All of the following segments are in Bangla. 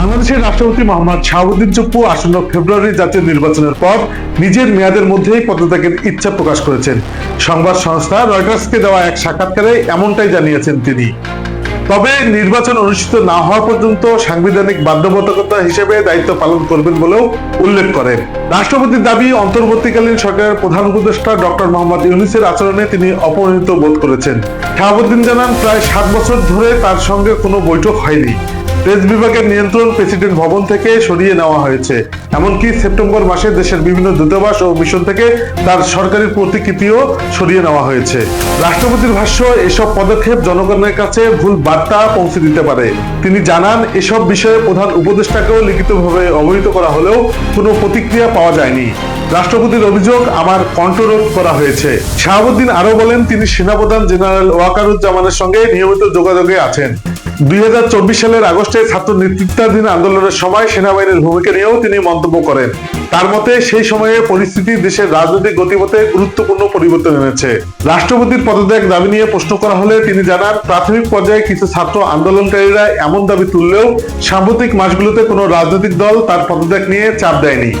বাংলাদেশের রাষ্ট্রপতি মোহাম্মদ শাহাবুদ্দিন চুপ্পু আসন্ন ফেব্রুয়ারি জাতীয় নির্বাচনের পর নিজের মেয়াদের মধ্যেই পদত্যাগের ইচ্ছা প্রকাশ করেছেন। সংবাদ সংস্থা রয়টার্সকে দেওয়া এক সাক্ষাৎকারে এমনটাই জানিয়েছেন তিনি। তবে নির্বাচন অনুষ্ঠিত না হওয়া পর্যন্ত সাংবিধানিক বাধ্যবাধকতা হিসেবে দায়িত্ব পালন করবেন বলেও উল্লেখ করেন। রাষ্ট্রপতির দাবি, অন্তর্বর্তীকালীন সরকারের প্রধান উপদেষ্টা ডক্টর মোহাম্মদ ইউনিসের আচরণে তিনি অপমানিত বোধ করেছেন। শাহাবুদ্দিন জানান, প্রায় সাত বছর ধরে তার সঙ্গে কোনো বৈঠক হয়নি। প্রেস বিভাগের নিয়ন্ত্রণ প্রেসিডেন্ট ভবন থেকে সরিয়ে নেওয়া হয়েছে। এমনকি সেপ্টেম্বর মাসে দেশের বিভিন্ন দূতাবাস ও মিশন থেকে তার সরকারি প্রতিকৃতিও সরিয়ে নেওয়া হয়েছে। রাষ্ট্রপতির ভাষ্য, এসব পদক্ষেপ জনগণের কাছে ভুল বার্তা পৌঁছে দিতে পারে। তিনি জানান, এসব বিষয়ে প্রধান উপদেষ্টাকেও লিখিতভাবে অবহিত করা হলেও কোনো প্রতিক্রিয়া পাওয়া যায়নি। রাষ্ট্রপতির অভিযোগ আমার কণ্ঠরোধ করা হয়েছে। শাহাবুদ্দিন আরও বলেন, তিনি সেনাপ্রধান জেনারেল ওয়াকারুজ্জামানের সঙ্গে নিয়মিত যোগাযোগে আছেন। দুই সালের আগস্টে ছাত্র নেতৃত্বাধীন আন্দোলনের সময় সেনাবাহিনীর ভূমিকা নিয়েও তিনি মন্তব্য করেন। তার মতে, সেই সময়ে পরিস্থিতি দেশের রাজনৈতিক গতিপথে গুরুত্বপূর্ণ পরিবর্তন এনেছে। রাষ্ট্রপতির পদত্যাগ দাবি নিয়ে প্রশ্ন করা হলে তিনি জানান, প্রাথমিক পর্যায়ে কিছু ছাত্র আন্দোলনকারীরা এমন দাবি তুললেও সাম্প্রতিক মাসগুলোতে কোনো রাজনৈতিক দল তার পদত্যাগ নিয়ে চাপ দেয়নি।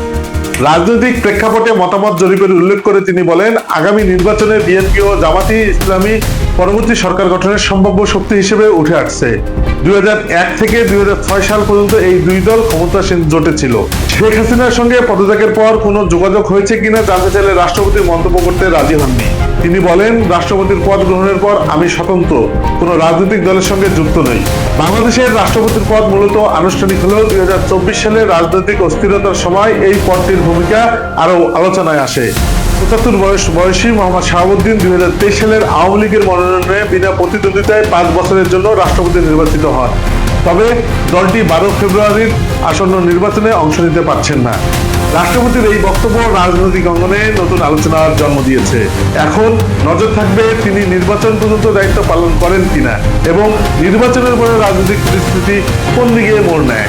রাজনৈতিক প্রেক্ষাপটে মতামত জরিপের উল্লেখ করে তিনি বলেন, আগামী নির্বাচনে বিএনপি ও জামাতি ইসলামী পরবর্তী সরকার গঠনের সম্ভাব্য শক্তি হিসেবে উঠে আসছে। দুই হাজার এক থেকে দুই হাজার ছয় সাল পর্যন্ত এই দুই দল ক্ষমতাসীন জোটে ছিল শেখ হাসিনার সঙ্গে পদত্যাগের পর কোনো যোগাযোগ হয়েছে কিনা জানতে চাইলে রাষ্ট্রপতি মন্তব্য করতে রাজি হননি। তিনি বলেন, রাষ্ট্রপতির পদ গ্রহণের পর আমি স্বতন্ত্র, কোনো রাজনৈতিক দলের সঙ্গে যুক্ত নই। বাংলাদেশের রাষ্ট্রপতির পদ মূলত আনুষ্ঠানিক হলেও দুই হাজার চব্বিশ সালে রাজনৈতিক অস্থিরতার সময় এই পদটির ভূমিকা আরও আলোচনায় আসে। পঁচাত্তর বয়স, বয়সী মোহাম্মদ শাহাবুদ্দিন দুই হাজার তেইশ সালের আওয়ামী লীগের মনোনয়নে বিনা প্রতিদ্বন্দ্বিতায় পাঁচ বছরের জন্য রাষ্ট্রপতি নির্বাচিত হন। তবে দলটি বারো ফেব্রুয়ারির আসন্ন নির্বাচনে অংশ নিতে পারছেন না। রাষ্ট্রপতির এই বক্তব্য রাজনৈতিক অঙ্গনে নতুন আলোচনার জন্ম দিয়েছে। এখন নজর থাকবে তিনি নির্বাচন পর্যন্ত দায়িত্ব পালন করেন কিনা এবং নির্বাচনের পরে রাজনৈতিক পরিস্থিতি কোন দিকে মোড় নেয়।